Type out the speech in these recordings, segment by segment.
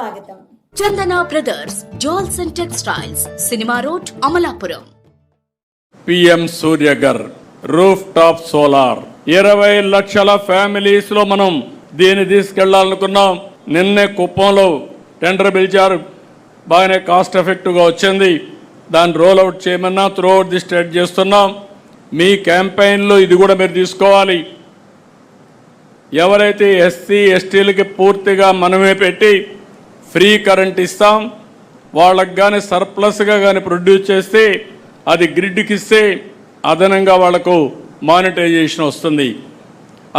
స్వాగతం. Chandana brothers jewels and textiles cinema road Amalapuram. PM Suryaghar roof top solar. ఇరవై లక్షల ఫ్యామిలీస్లో మనం దీన్ని తీసుకెళ్ళాలనుకున్నాం. నిన్నే కుప్పంలో టెండర్ పిలిచారు. బాగానే కాస్ట్ ఎఫెక్టివ్గా వచ్చింది. దాన్ని రోల్ అవుట్ చేయమన్నా త్రూ అవుట్ ది స్టేట్ చేస్తున్నాం. మీ క్యాంపెయిన్లో ఇది కూడా మీరు తీసుకోవాలి. ఎవరైతే ఎస్సీ ఎస్టీలకి పూర్తిగా మనమే పెట్టి ఫ్రీ కరెంట్ ఇస్తాం. వాళ్ళకు కానీ సర్ప్లస్గా కానీ ప్రొడ్యూస్ చేస్తే అది గ్రిడ్కి ఇస్తే అదనంగా వాళ్ళకు మానిటైజేషన్ వస్తుంది.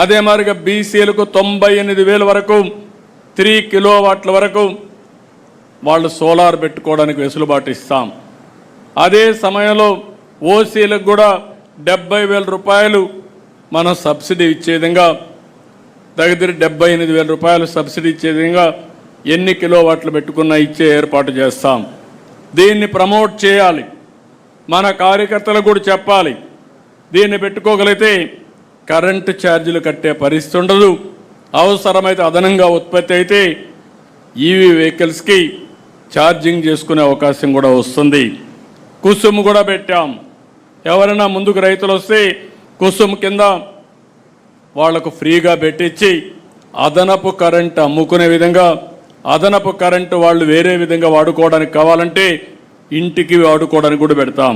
అదే మరిగా బీసీలకు తొంభై ఎనిమిది వేల వరకు త్రీ కిలో వరకు వాళ్ళు సోలార్ పెట్టుకోవడానికి వెసులుబాటు ఇస్తాం. అదే సమయంలో ఓసీలకు కూడా డెబ్బై వేల రూపాయలు మనం సబ్సిడీ ఇచ్చే విధంగా దగ్గర డెబ్బై ఎనిమిది వేల రూపాయలు సబ్సిడీ ఇచ్చే విధంగా ఎన్ని కిలో వాట్లు పెట్టుకున్నా ఇచ్చే ఏర్పాటు చేస్తాం. దీన్ని ప్రమోట్ చేయాలి. మన కార్యకర్తలకు కూడా చెప్పాలి. దీన్ని పెట్టుకోగలిగితే కరెంటు ఛార్జీలు కట్టే పరిస్థితి ఉండదు. అవసరమైతే అదనంగా ఉత్పత్తి అయితే ఈవీ వెహికల్స్కి ఛార్జింగ్ చేసుకునే అవకాశం కూడా వస్తుంది. కుసుమ్ కూడా పెట్టాం. ఎవరైనా ముందుకు రైతులు వస్తే కుసుమ్ కింద వాళ్ళకు ఫ్రీగా పెట్టించి అదనపు కరెంట్ అమ్ముకునే విధంగా అదనపు కరెంటు వాళ్ళు వేరే విధంగా వాడుకోవడానికి కావాలంటే ఇంటికి వాడుకోవడానికి కూడా పెడతాం.